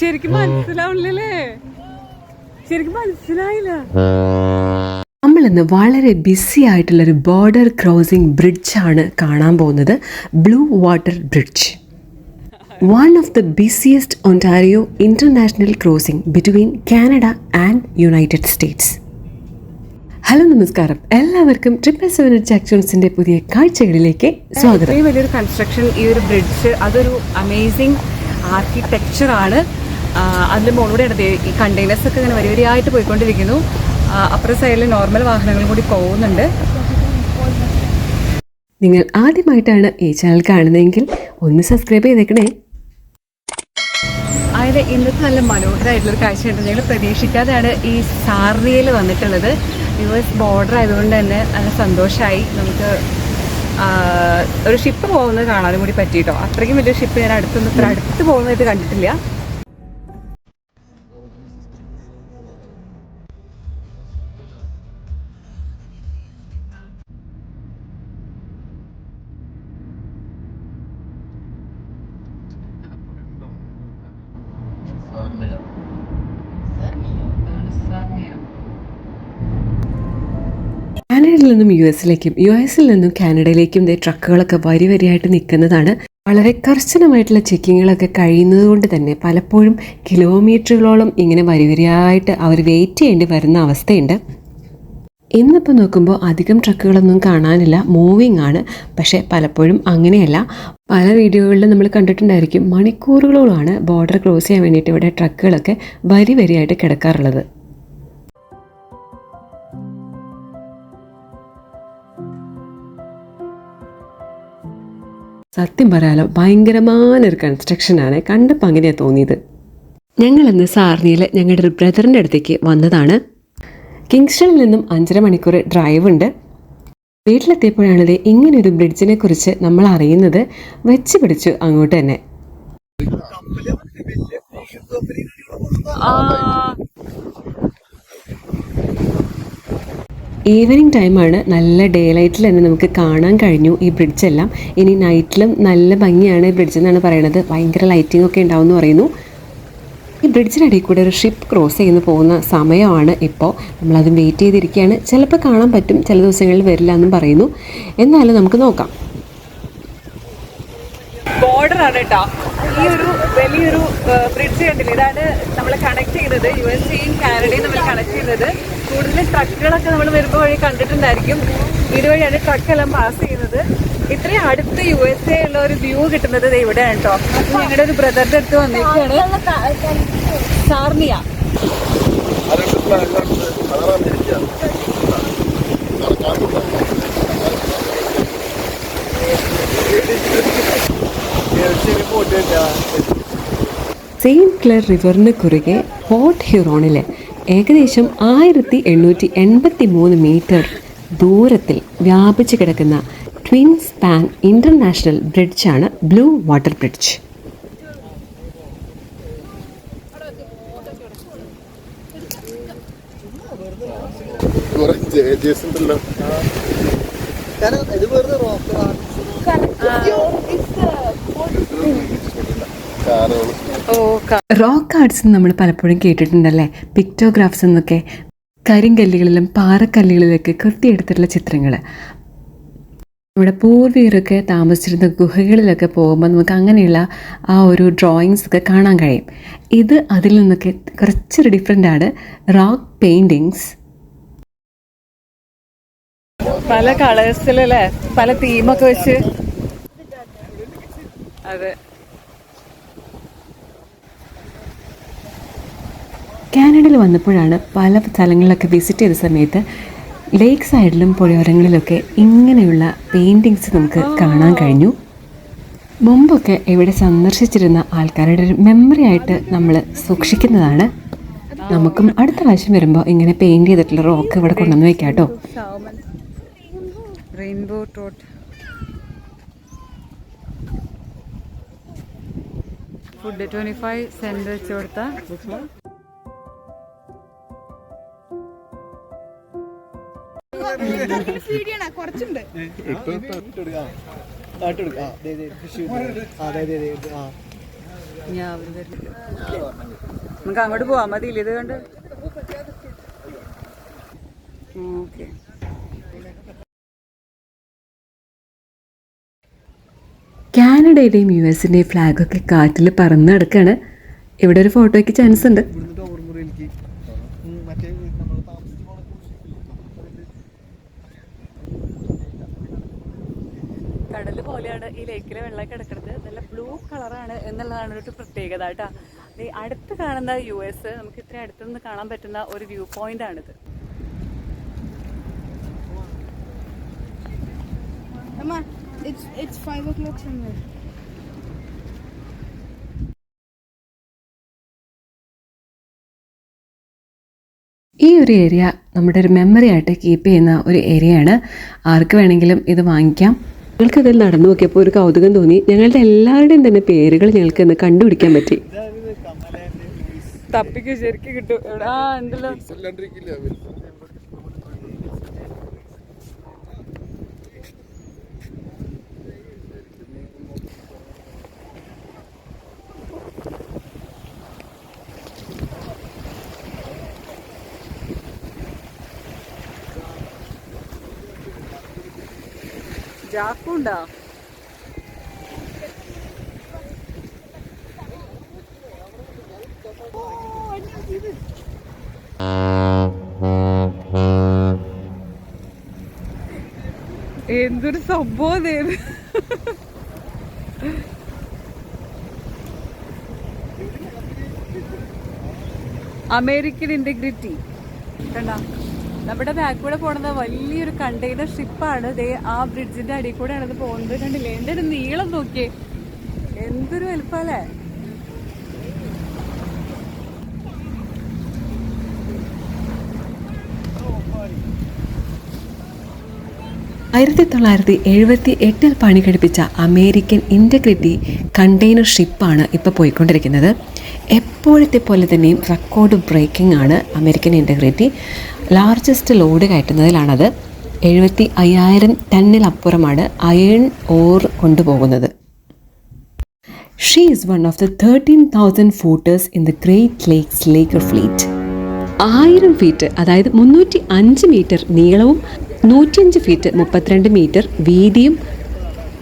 ശരിക്കും മനസ്സിലാവണില്ലല്ലേ? ശരിക്കും മനസ്സിലായില്ല. നമ്മളിന്ന് വളരെ ബിസി ആയിട്ടുള്ളൊരു ബോർഡർ ക്രോസിംഗ് ബ്രിഡ്ജാണ് കാണാൻ പോകുന്നത്. Blue water bridge one of the busiest Ontario international crossing between Canada and United States hello നമസ്കാരം. എല്ലാവർക്കും ട്രിപ്പിൾ സെവൻ ജാക്ഷൻസിന്റെ പുതിയ കാഴ്ചകളിലേക്ക് സ്വാഗതം. വലിയൊരു കൺസ്ട്രക്ഷൻ ഈ ഒരു ബ്രിഡ്ജ് അതൊരു അമേസിംഗ് ആർക്കിടെക്ചർ ആണ്. അതിൽ മുകളിലൂടെ ദേ ഈ കണ്ടെയ്നേഴ്സ് ഒക്കെ ഇങ്ങനെ വരി വരിയായിട്ട് പോയിക്കൊണ്ടിരിക്കുന്നു. അപ്പുറ സൈഡിൽ നോർമൽ വാഹനങ്ങളും കൂടി പോകുന്നുണ്ട്. നിങ്ങൾ ആദ്യമായിട്ടാണ് ഈ ചാനൽ കാണുന്നതെങ്കിൽ ഒന്ന് സബ്സ്ക്രൈബ് ചെയ്തേക്കണേ. അതായത് ഇന്നത്തെ നല്ല മനോഹരമായിട്ടുള്ളൊരു കാഴ്ചയുണ്ട് ഞങ്ങൾ പ്രതീക്ഷിക്കാതെയാണ് ഈ സാറിയയിൽ വന്നിട്ടുള്ളത്. യു എസ് ബോർഡർ ആയതുകൊണ്ട് തന്നെ നല്ല സന്തോഷമായി നമുക്ക് ഒരു ഷിപ്പ് പോകുന്നത് കാണാനും കൂടി പറ്റിയിട്ടോ അത്രയ്ക്കും വലിയ ഷിപ്പ് ഞാൻ അടുത്തൊന്നും ഇത്ര അടുത്ത് പോകുന്നതായിട്ട് കണ്ടിട്ടില്ല. കാനഡയിൽ നിന്നും യു എസിലേക്കും യു എസിൽ നിന്നും കാനഡയിലേക്കും ദേ ട്രക്കുകളൊക്കെ വരി വരിയായിട്ട് നിൽക്കുന്നതാണ്. വളരെ കർശനമായിട്ടുള്ള ചെക്കിങ്ങുകളൊക്കെ കഴിയുന്നത് കൊണ്ട് തന്നെ പലപ്പോഴും കിലോമീറ്ററുകളോളം ഇങ്ങനെ വരി വരിയായിട്ട് അവർ വെയിറ്റ് ചെയ്യേണ്ടി വരുന്ന അവസ്ഥയുണ്ട്. ഇന്നിപ്പോൾ നോക്കുമ്പോൾ അധികം ട്രക്കുകളൊന്നും കാണാനില്ല മൂവിങ് ആണ്. പക്ഷേ പലപ്പോഴും അങ്ങനെയല്ല. പല വീഡിയോകളിലും നമ്മൾ കണ്ടിട്ടുണ്ടായിരിക്കും മണിക്കൂറുകളോളമാണ് ബോർഡർ ക്രോസ് ചെയ്യാൻ വേണ്ടിയിട്ട് ഇവിടെ ട്രക്കുകളൊക്കെ വരി വരിയായിട്ട് കിടക്കാറുള്ളത്. സത്യം പറയാലോ ഭയങ്കരമായ ഒരു കൺസ്ട്രക്ഷനാണ് കണ്ടപ്പോൾ അങ്ങനെയാണ് തോന്നിയത്. ഞങ്ങളിന്ന് സാർണിയിൽ ഞങ്ങളുടെ ഒരു ബ്രദറിന്റെ അടുത്തേക്ക് വന്നതാണ്. കിങ്സ്റ്റണിൽ നിന്നും അഞ്ചര മണിക്കൂർ ഡ്രൈവ് ഉണ്ട്. വീട്ടിലെത്തിയപ്പോഴാണിത് ഇങ്ങനൊരു ബ്രിഡ്ജിനെ കുറിച്ച് നമ്മൾ അറിയുന്നത് വെച്ച് പിടിച്ചു അങ്ങോട്ട് തന്നെ. ഈവനിങ് ടൈമാണ് നല്ല ഡേ ലൈറ്റിൽ തന്നെ നമുക്ക് കാണാൻ കഴിഞ്ഞു ഈ ബ്രിഡ്ജ് എല്ലാം ഇനി നൈറ്റിലും നല്ല ഭംഗിയാണ് ഈ ബ്രിഡ്ജ് എന്നാണ് പറയുന്നത് ഭയങ്കര ലൈറ്റിംഗ് ഒക്കെ ഉണ്ടാവും എന്ന് പറയുന്നു. ഈ ബ്രിഡ്ജിനിടയിൽ കൂടെ ഒരു ഷിപ്പ് ക്രോസ് ചെയ്യുന്ന പോകുന്ന സമയമാണ് ഇപ്പോൾ. നമ്മളത് വെയിറ്റ് ചെയ്തിരിക്കുകയാണ്. ചിലപ്പോൾ കാണാൻ പറ്റും ചില ദിവസങ്ങളിൽ വരില്ല എന്നും പറയുന്നു. എന്നാലും നമുക്ക് നോക്കാം. ബോർഡറാണ് കേട്ടോ. ഈ ഒരു വലിയൊരു ബ്രിഡ്ജ് കണ്ടില്ല? ഇതാണ് നമ്മൾ കണക്ട് ചെയ്യുന്നത്. യു എസ് സിയും കാനഡയും നമ്മൾ കണക്ട് ചെയ്യുന്നത്. കൂടുതൽ ട്രക്കുകളൊക്കെ നമ്മൾ വരുമ്പോൾ വഴി കണ്ടിട്ടുണ്ടായിരിക്കും. ഇതുവഴിയാണ് ട്രക്കെല്ലാം പാസ് ചെയ്യുന്നത്. ഇത്രയും അടുത്ത് യു എസ് എ ഉള്ള ഒരു വ്യൂ കിട്ടുന്നത് ദേ ഇവിടെയാണ് കേട്ടോ ഞങ്ങളുടെ ഒരു ബ്രദറിന്റെ അടുത്ത് വന്നിരിക്കുകയാണ്. സാർണിയ സെയിന്റ് ക്ലെയർ റിവറിന് കുറുകെ പോർട്ട് ഹ്യൂറോണിൽ ഏകദേശം ആയിരത്തി എണ്ണൂറ്റി എൺപത്തി മൂന്ന് മീറ്റർ ദൂരത്തിൽ വ്യാപിച്ചു കിടക്കുന്ന ട്വിൻ സ്പാൻ ഇന്റർനാഷണൽ ബ്രിഡ്ജാണ് ബ്ലൂ വാട്ടർ ബ്രിഡ്ജ് വെറുതെ റോക്ക് ആർട്സ് നമ്മൾ പലപ്പോഴും കേട്ടിട്ടുണ്ടല്ലേ? പിക്ടോഗ്രാഫ്സ് എന്നൊക്കെ. കരിങ്കല്ലുകളിലും പാറക്കല്ലുകളിലൊക്കെ കൃത്യെടുത്തിട്ടുള്ള ചിത്രങ്ങൾ നമ്മുടെ പൂർവികരൊക്കെ താമസിച്ചിരുന്ന ഗുഹകളിലൊക്കെ പോകുമ്പോൾ നമുക്ക് അങ്ങനെയുള്ള ആ ഒരു ഡ്രോയിങ്സ് ഒക്കെ കാണാൻ കഴിയും. ഇത് അതിൽ നിന്നൊക്കെ കുറച്ചൊരു ഡിഫറെന്റ് ആണ്. റോക്ക് പെയിന്റിങ്സ് പല കളേഴ്സിലല്ലേ പല തീമൊക്കെ വെച്ച്. അതെ. കാനഡയിൽ വന്നപ്പോഴാണ് പല സ്ഥലങ്ങളിലൊക്കെ വിസിറ്റ് ചെയ്ത സമയത്ത് ലേക്ക് സൈഡിലും പുഴയോരങ്ങളിലൊക്കെ ഇങ്ങനെയുള്ള പെയിന്റിങ്സ് നമുക്ക് കാണാൻ കഴിഞ്ഞു. മുമ്പൊക്കെ ഇവിടെ സന്ദർശിച്ചിരുന്ന ആൾക്കാരുടെ ഒരു മെമ്മറി ആയിട്ട് നമ്മൾ സൂക്ഷിക്കുന്നതാണ്. നമുക്കും അടുത്ത പ്രാവശ്യം വരുമ്പോൾ ഇങ്ങനെ പെയിന്റ് ചെയ്തിട്ടുള്ള റോക്ക് ഇവിടെ കൊണ്ടുവന്ന് വെക്കാം കേട്ടോ. Rainbow tote food twenty five cent വെച്ച് കൊടുത്ത താട്ടെടുക്കാം ആ ദേ ദേ ആ ദേ ദേ ദേ ആ ഞാൻ അവർ വരുന്നില്ല. നമുക്ക് അങ്ങോട്ട് പോവാ. മതി ഇത് കണ്ട്? ഓക്കെ. കാനഡയുടെയും യു എസിന്റെയും ഫ്ലാഗൊക്കെ കാറ്റിൽ പറന്ന് നടക്കുകയാണ് ഇവിടെ ഒരു ഫോട്ടോയ്ക്ക് ചാൻസ് ഉണ്ട്. ലേക്കിലെ വെള്ളം കിടക്കുന്നത് നല്ല ബ്ലൂ കളറാണ് എന്നുള്ളതാണ് ഒരു പ്രത്യേകത കേട്ടോ. ദേ അടുത്ത് കാണുന്ന യു എസ് നമുക്ക് ഇത്ര അടുത്തുനിന്ന് കാണാൻ പറ്റുന്ന ഒരു വ്യൂ പോയിന്റ് ആണിത്. Mama, it's it's five o'clock somewhere. ഈ ഒരു ഏരിയ നമ്മുടെ ഒരു മെമ്മറി ആയിട്ട് കീപ്പ് ചെയ്യുന്ന ഒരു ഏരിയയാണ് ആർക്ക് വേണമെങ്കിലും ഇത് വാങ്ങിക്കാം. ഞങ്ങൾക്ക് ഇതിൽ നടന്നു നോക്കിയപ്പോൾ ഒരു കൗതുകം തോന്നി. ഞങ്ങളുടെ എല്ലാവരുടെയും തന്നെ പേരുകൾ ഞങ്ങൾക്ക് ഇന്ന് കണ്ടുപിടിക്കാൻ പറ്റി. തപ്പിക്ക് ശരിക്കും കിട്ടും. ഉണ്ടല്ലോ എന്തൊരു സംഭവം അമേരിക്കൻ ഇന്റഗ്രിറ്റി കണ്ട? നമ്മുടെ ബാക്ക് കൂടെ പോണത് വലിയൊരു കണ്ടെയ്നർ ഷിപ്പാണ് ദേ ആ ബ്രിഡ്ജിന്റെ അടി കൂടെയാണ് ഇത് പോകുന്നത് കണ്ടില്ലേ? എന്റെ ഒരു നീളം നോക്കിയേ. എന്തൊരു വലുപ്പല്ലേ? ആയിരത്തി തൊള്ളായിരത്തി എഴുപത്തി എട്ടിൽ പണി കഴിപ്പിച്ച അമേരിക്കൻ ഇന്റഗ്രിറ്റി കണ്ടെയ്നർ ഷിപ്പാണ് ഇപ്പോൾ പോയിക്കൊണ്ടിരിക്കുന്നത്. എപ്പോഴത്തെ പോലെ തന്നെയും റെക്കോർഡ് ബ്രേക്കിംഗ് ആണ് അമേരിക്കൻ ഇന്റഗ്രിറ്റി ലാർജസ്റ്റ് ലോഡ് കയറ്റുന്നതിലാണത്. എഴുപത്തി അയ്യായിരം ടണ്ണിലപ്പുറമാണ് അയൺ ഓർ കൊണ്ടുപോകുന്നത്. She is one of the thirteen thousand footers in the Great Lakes laker fleet ആയിരം ഫീറ്റ് അതായത് മുന്നൂറ്റി അഞ്ച് മീറ്റർ നീളവും നൂറ്റിയഞ്ച് ഫീറ്റ് മുപ്പത്തിരണ്ട് മീറ്റർ വീതിയും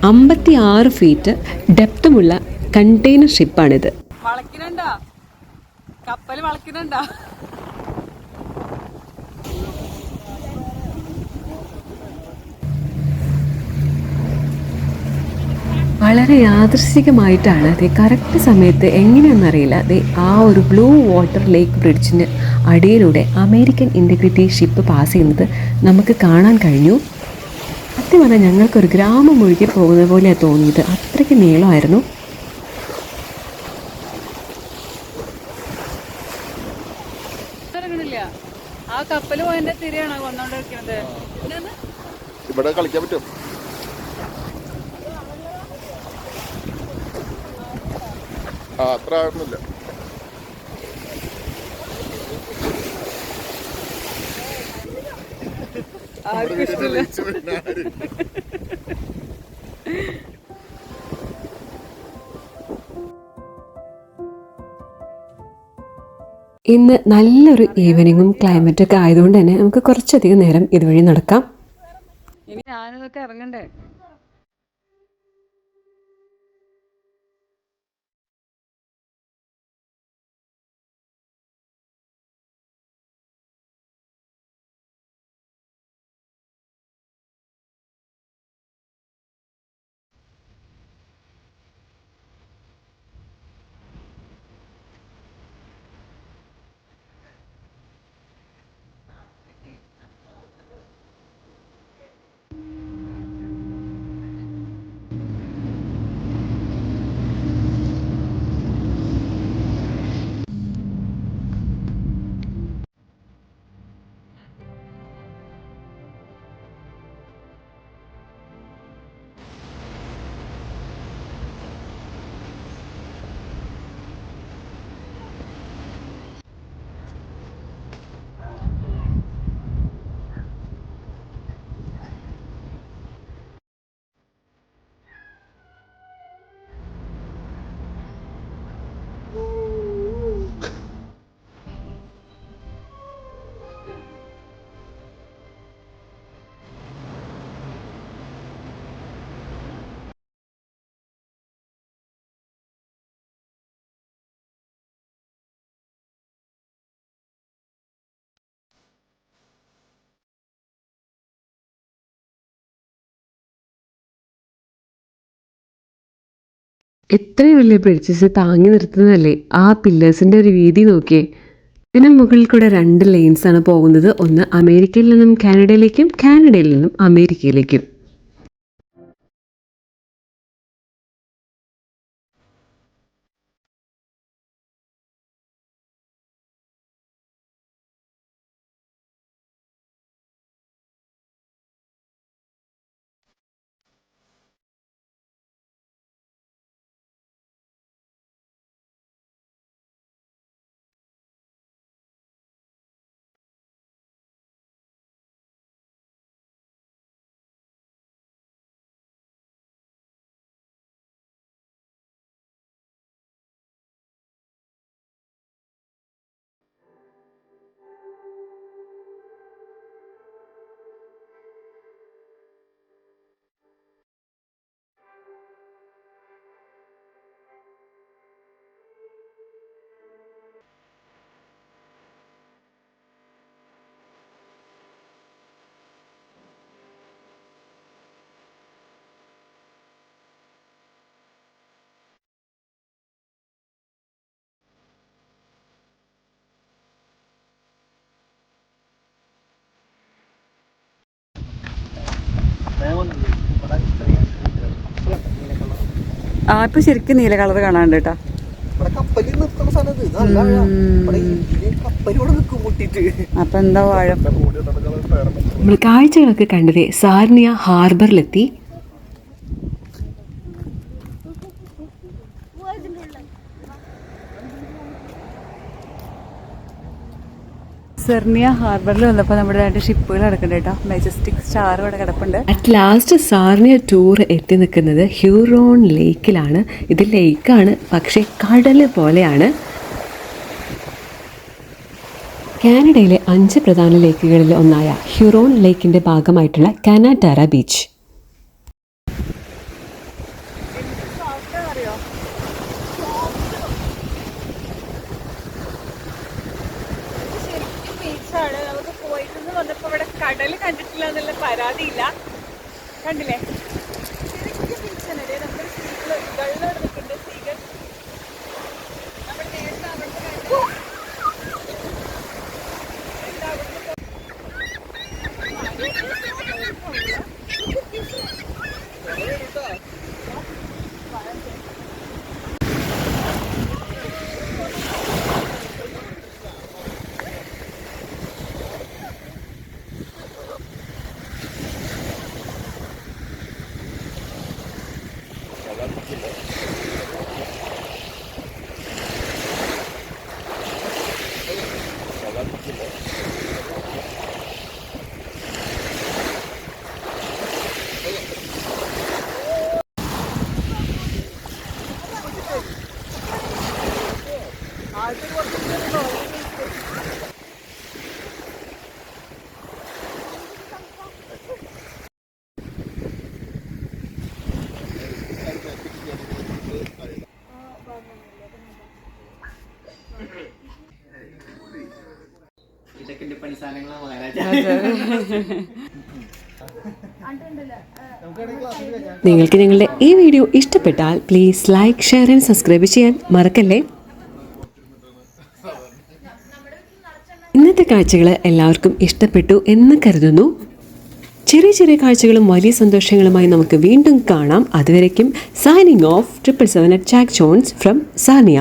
അമ്പത്തി ആറ് ഫീറ്റ് ഡെപ്തുമുള്ള കണ്ടെയ്നർ ഷിപ്പാണിത് വളക്കിനുണ്ടോ കപ്പൽ വളക്കുന്നുണ്ടോ വളരെ യാദൃശികമായിട്ടാണ് അത് കറക്റ്റ് സമയത്ത് എങ്ങനെയാണെന്നറിയില്ല. അത് ആ ഒരു ബ്ലൂ വാട്ടർ ലേക്ക് ബ്രിഡ്ജിന് അടിയിലൂടെ അമേരിക്കൻ ഇന്റഗ്രിറ്റി ഷിപ്പ് പാസ് ചെയ്യുന്നത് നമുക്ക് കാണാൻ കഴിഞ്ഞു. സത്യം പറഞ്ഞാൽ ഞങ്ങൾക്കൊരു ഗ്രാമം ഒഴുകി പോകുന്നത് പോലെയാണ് തോന്നിയത്. അത്രയ്ക്ക് നീളമായിരുന്നു ഇറങ്ങണില്ല ആ കപ്പൽ പോയതിന്റെ തിരയാണോ വന്നോണ്ടിരിക്കുന്നത്? ഇവിടെ കളിക്കാൻ പറ്റും. ആ അത്ര ആകുന്നില്ല ആർക്കും ഇന്ന് നല്ലൊരു ഈവനിങ്ങും ക്ലൈമറ്റൊക്കെ ആയതുകൊണ്ട് തന്നെ നമുക്ക് കുറച്ചധികം നേരം ഇതുവഴി നടക്കാം. ഇനി ഞാനിതൊക്കെ ഇറങ്ങണ്ടേ? എത്രയും വലിയ ബ്രിഡ്ജസ് താങ്ങി നിർത്തുന്നതല്ലേ? ആ പില്ലേഴ്സിന്റെ ഒരു വീതി നോക്കിയേ. ഇതിന് മുകളിൽ കൂടെ രണ്ട് ലെയിൻസ് ആണ് പോകുന്നത്. ഒന്ന് അമേരിക്കയിൽ നിന്നും കാനഡയിലേക്കും കാനഡയിൽ നിന്നും അമേരിക്കയിലേക്കും. ആ ഇപ്പൊ ശരിക്കും നീല കളർ കാണാണ്ട് കേട്ടോ. അപ്പൊ എന്താ വാഴ? നമ്മൾ കാഴ്ചകളൊക്കെ കണ്ടത് സാർണിയ ഹാർബറിലെത്തി സെർണിയ ഹാർബറിൽ വന്നപ്പോൾ നമ്മുടെ രണ്ട് ഷിപ്പുകൾ കിടക്കുന്നുണ്ട് കേട്ടോ. മെജസ്റ്റിക് സ്റ്റാർ ഇവിടെ കിടപ്പുണ്ട്. അറ്റ് ലാസ്റ്റ് സാർണിയ ടൂർ എത്തി നിൽക്കുന്നത് ഹ്യൂറോൺ ലേക്കിലാണ് ഇത് ലേക്കാണ് പക്ഷേ കടൽ പോലെയാണ്. കാനഡയിലെ അഞ്ച് പ്രധാന ലേക്കുകളിൽ ഒന്നായ ഹ്യൂറോൺ ലേക്കിന്റെ ഭാഗമായിട്ടുള്ള കാനാറ്റാര ബീച്ച് വന്നപ്പോ ഇവിടെ കടൽ കണ്ടിട്ടില്ല എന്നുള്ള പരാതിയില്ല. കണ്ടില്ലേ? മഹാരാജ നിങ്ങൾക്ക് ഞങ്ങളുടെ ഈ വീഡിയോ ഇഷ്ടപ്പെട്ടാൽ please like share and subscribe ചെയ്യാൻ മറക്കല്ലേ? ഇന്നത്തെ കാഴ്ചകൾ എല്ലാവർക്കും ഇഷ്ടപ്പെട്ടു എന്ന് കരുതുന്നു. ചെറിയ ചെറിയ കാഴ്ചകളും വലിയ സന്തോഷങ്ങളുമായി നമുക്ക് വീണ്ടും കാണാം. അതുവരയ്ക്കും signing off triple seven at Jack Jones from Sania